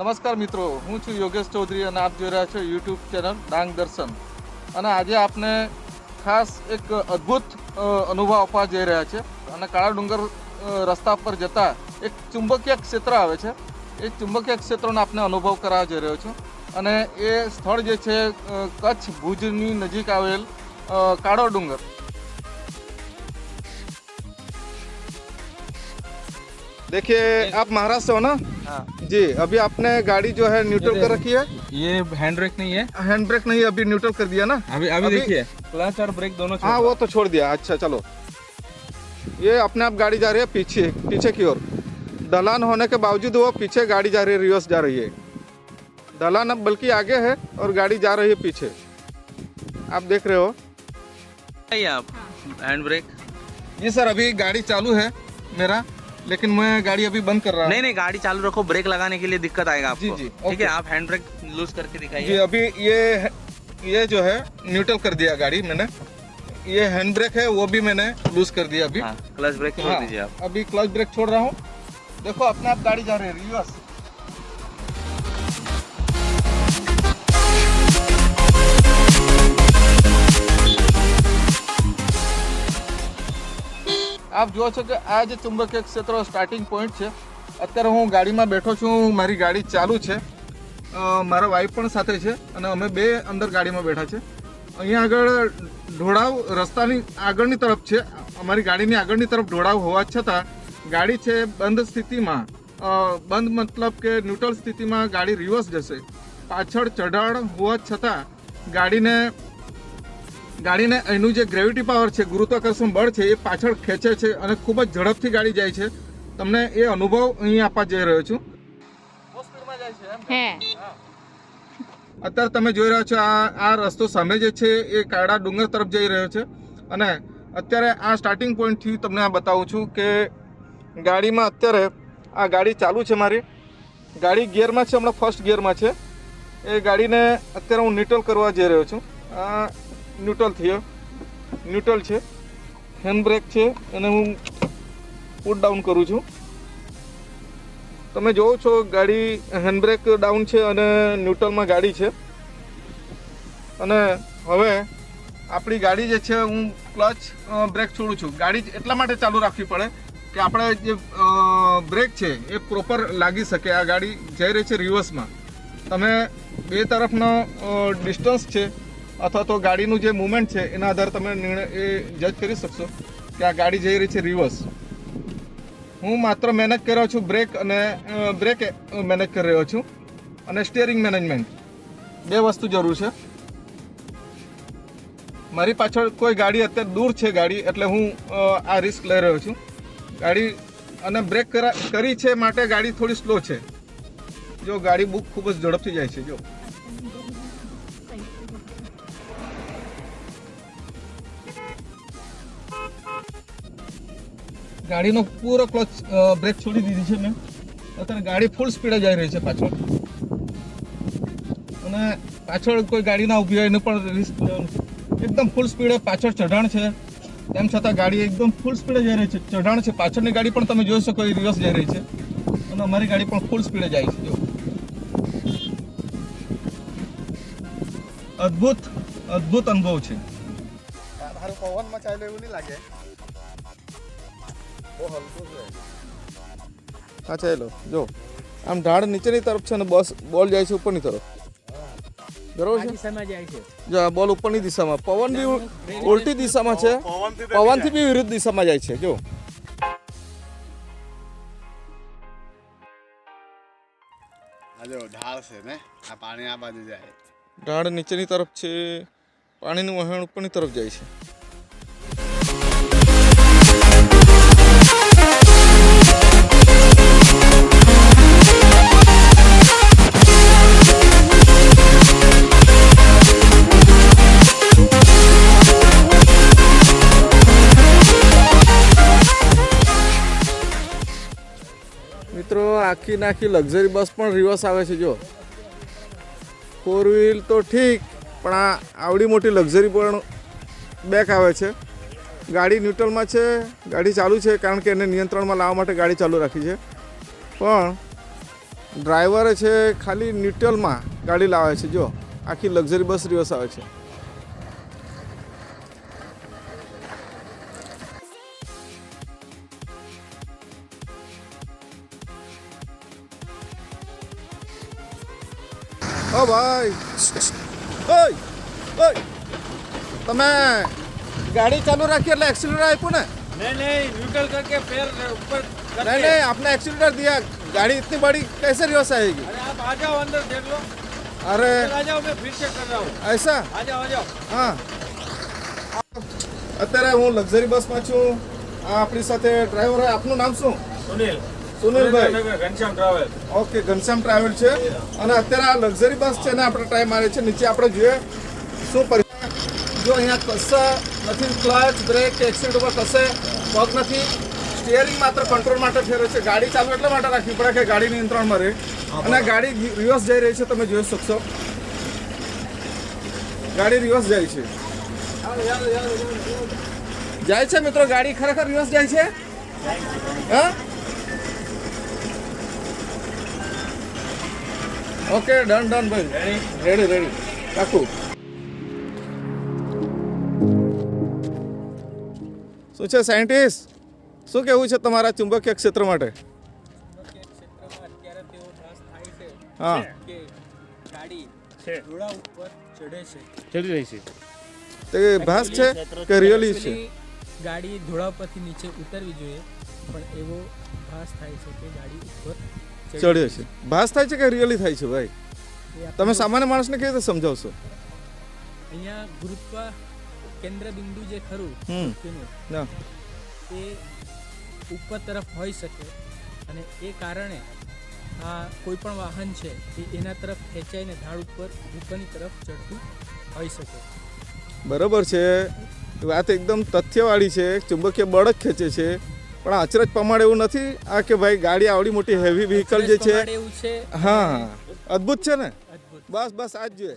નમસ્કાર મિત્રો, હું છું યોગેશ ચૌધરી અને આપ જોઈ રહ્યા છો યુટ્યુબ ચેનલ ડાંગ દર્શન. અને આજે આપને ખાસ એક અદ્ભુત અનુભવ આપવા જઈ રહ્યા છે. અને કાળા ડુંગર રસ્તા પર જતા એક ચુંબકીય ક્ષેત્ર આવે છે. એ ચુંબકીય ક્ષેત્રનો આપને અનુભવ કરાવવા જઈ રહ્યો છું. અને એ સ્થળ જે છે કચ્છ ભુજની નજીક આવેલ કાળો ડુંગર. देखिए आप महाराष्ट्र से हो ना? हाँ। जी अभी आपने गाड़ी जो है न्यूट्रल कर रखी है। ये हैंड ब्रेक नहीं है। हैंड ब्रेक नहीं अभी न्यूट्रल कर दिया ना? अभी अभी, अभी- देखिए क्लच और ब्रेक दोनों हाँ वो तो छोड़ दिया। अच्छा चलो। ये अपने आप गाड़ी जा रही है पीछे पीछे की ओर। ढलान होने के बावजूद वो पीछे गाड़ी जा रही है रिवर्स जा रही है। ढलान अब बल्कि आगे है और गाड़ी जा रही है पीछे। आप देख रहे हो? आप हैंड ब्रेक जी सर अभी गाड़ी चालू है मेरा। लेकिन मैं गाड़ी अभी बंद कर रहा हूँ। नहीं नहीं गाड़ी चालू रखो ब्रेक लगाने के लिए दिक्कत आएगा आपको। जी, जी, ठीक है आप हैंड ब्रेक लूज करके जी दिखाइए अभी ये ये जो है न्यूट्रल कर दिया गाड़ी मैंने। ये हैंड ब्रेक है वो भी मैंने लूज कर दिया अभी। हाँ क्लच ब्रेक छोड़ हाँ, दीजिए आप। अभी क्लच ब्रेक छोड़ रहा हूँ। देखो अपने आप गाड़ी जा रही है रिवर्स આપ જુઓ છો કે આ જે ચુંબકીય ક્ષેત્ર સ્ટાર્ટિંગ પોઈન્ટ છે. અત્યારે હું ગાડીમાં બેઠો છું, મારી ગાડી ચાલુ છે. મારા વાઈફ પણ સાથે છે અને અમે બે અંદર ગાડીમાં બેઠા છે. અહીંયા આગળ ઢોળાવ રસ્તાની આગળની તરફ છે. અમારી ગાડીની આગળની તરફ ઢોળાવ હોવા છતાં ગાડી છે બંધ સ્થિતિમાં. બંધ મતલબ કે ન્યુટ્રલ સ્થિતિમાં ગાડી રિવર્સ જશે. પાછળ ચઢાણ હોવા છતાં ગાડીને ગાડીને એનું જે ગ્રેવિટી પાવર છે ગુરુત્વાકર્ષણ બળ છે એ પાછળ ખેંચે છે અને ખૂબ જ ઝડપથી ગાડી જાય છે. તમને એ અનુભવ અહીં આપવા જઈ રહ્યો છું. હે. અત્યારે તમે જોઈ રહ્યા છો આ આ રસ્તો સામે જે છે એ કાળા ડુંગર તરફ જઈ રહ્યો છે. અને અત્યારે આ સ્ટાર્ટિંગ પોઈન્ટથી તમને આ બતાવું છું કે ગાડીમાં અત્યારે આ ગાડી ચાલુ છે મારી. ગાડી ગિયરમાં છે હમણાં ફર્સ્ટ ગિયરમાં છે. એ ગાડીને અત્યારે હું ન્યુટ્રલ કરવા જઈ રહ્યો છું. આ ન્યુટ્રલ થયો. ન્યુટ્રલ છે. હેન્ડ બ્રેક છે એને હું પુટ ડાઉન કરું છું. તમે જોવો છો ગાડી હેન્ડબ્રેક ડાઉન છે અને ન્યુટ્રલમાં ગાડી છે. અને હવે આપણી ગાડી જે છે હું ક્લચ બ્રેક છોડું છું. ગાડી એટલા માટે ચાલુ રાખવી પડે કે આપણે જે બ્રેક છે એ પ્રોપર લાગી શકે. આ ગાડી જઈ રહી છે રિવર્સમાં તમે બે તરફનો ડિસ્ટન્સ છે અથવા તો ગાડીનું જે મુવમેન્ટ છે, એના આધારે તમે નિર્ણય, એ જજ કરી શકશો કે આ ગાડી જઈ રહી છે રિવર્સ હું માત્ર મેનેજ કરી છું બ્રેક અને બ્રેક મેનેજ કરી રહ્યો છું અને સ્ટિયરિંગ મેનેજમેન્ટ બે વસ્તુ જરૂર છે. મારી પાછળ કોઈ ગાડી અત્યારે દૂર છે ગાડી, એટલે હું આ રિસ્ક લઈ રહ્યો છું. ગાડી અને બ્રેક કરી છે માટે ગાડી થોડી સ્લો છે. જો ગાડી બુક ખૂબ જ ઝડપથી જાય છે, જો. ગાડીનો પૂરો ક્લચ બ્રેક છોડી દીધી છે મેં. અત્યારે ગાડી ફૂલ સ્પીડે જઈ રહી છે પાછળ. અને પાછળ કોઈ ગાડી ના ઊભી હોય એને પણ રિસ્ક એકદમ ફૂલ સ્પીડે પાછળ ચઢાણ છે. તેમ છતાં ગાડી એકદમ ફૂલ સ્પીડે જઈ રહી છે. ચઢાણ છે. પાછળની ગાડી પણ તમે જોઈ શકો એ રિવર્સ જઈ રહી છે. અને અમારી ગાડી પણ ફૂલ સ્પીડે જાય છે. અદ્ભુત અદ્ભુત અનુભવ છે. પવનમાં ચાલ્યો એવું નહીં લાગે. હા ચાલો જો. આમ ઢાળ નીચેની તરફ છે અને બસ બોલ જાય છે ઉપરની તરફ. બરોબર છે? જો આ બોલ ઉપરની દિશામાં. પવન બી ઉલટી દિશામાં છે. પવનથી બી વિરુદ્ધ દિશામાં જાય છે જો. જો ઢાળ છે ને આ પાણી આ બાજુ જાય. ઢાળ નીચેની તરફ છે પાણીનું વહેણ ઉપરની તરફ જાય છે. આખી નાખી લક્ઝરી બસ પણ રિવર્સ આવે છે, જો. ફોર વ્હીલ તો ઠીક, પણ આ આવડી મોટી લક્ઝરી પણ બેક આવે છે. ગાડી ન્યુટ્રલમાં છે, ગાડી ચાલુ છે, કારણ કે એને નિયંત્રણમાં લાવવા માટે ગાડી ચાલુ રાખી છે. પણ ડ્રાઈવરે છે, ખાલી ન્યુટ્રલમાં ગાડી લાવે છે, જો. આખી લક્ઝરી બસ રિવર્સ આવે છે. ઓ ભાઈ ઓય ઓય તમે ગાડી ચાલુ રાખી એટલે એક્સિલેટર આપ્યું ને नहीं नहीं न्यूट्रल करके पैर ऊपर करके नहीं नहीं आपने एक्सीटर दिया गाड़ी इतनी बड़ी कैसे रिवर्स आएगी अरे आप आ जाओ अंदर देख लो अरे अंदर आ जाओ मैं फिर चेक कर रहा हूँ ऐसा आ जाओ आ जाओ હા અત્યારે હું લક્ઝરી બસમાં છું આ આપણી સાથે ડ્રાઈવર આપનું નામ શું सुनील સુનિલભાઈ. Ghanshyam travel okay Ghanshyam travel છે. અને અત્યારે આ લક્ઝરી બસ છે ને આપણે ટાઈમ આવે છે. નીચે આપણે જોઈએ શું જો અહીંયા કશે નથી ક્લચ બ્રેક કે ઉપર કશે પગ નથી સ્ટિયરિંગ માત્ર કંટ્રોલ માટે ફેરવે છે. ગાડી ચાલુ એટલા માટે રાખવી પડે કે ગાડી નિયંત્રણમાં રહે. અને ગાડી રિવર્સ જઈ રહી છે તમે જોઈ શકશો. ગાડી રિવર્સ જાય છે. જાય છે મિત્રો ગાડી ખરેખર રિવર્સ જાય છે? હા? ઓકે ડન ડન ભાઈ. રેડી રેડી રાખું. શું છે સાયન્ટિસ્ટ શું કહેવું છે તમારા ચુંબકીય ક્ષેત્ર માટે? હા. તે ભાસ છે કે રિયલી ગાડી ધોળા પરથી નીચે ઉતરવી જોઈએ પણ એવો ભાસ થાય છે કે ગાડી ઉપર ચડે છે ભાસ થાય છે કે રિયલી થાય છે ભાઈ? તમે સામાન્ય માણસને કેવી રીતે સમજાવશો? અહીંયા ગુરુત્વ કેન્દ્ર બિંદુ જે ખરું હમ. ના. એ ઉપર તરફ હોઈ શકે અને એ કારણે આ કોઈ પણ વાહન છે એ એના તરફ ખેંચાઈને ઢાળ ઉપર ઉપરની તરફ ચડતું હોઈ શકે. બરોબર છે. વાત એકદમ તથ્યવાળી છે. ચુંબકીય બળ જ ખેંચે છે. પણ અચરજ પ્રમાણે એવું નથી. આ કે ભાઈ ગાડી આવડી મોટી હેવી વ્હીકલ જે છે. હા. અદ્ભુત છે ને? બસ બસ આ જ જોઈએ.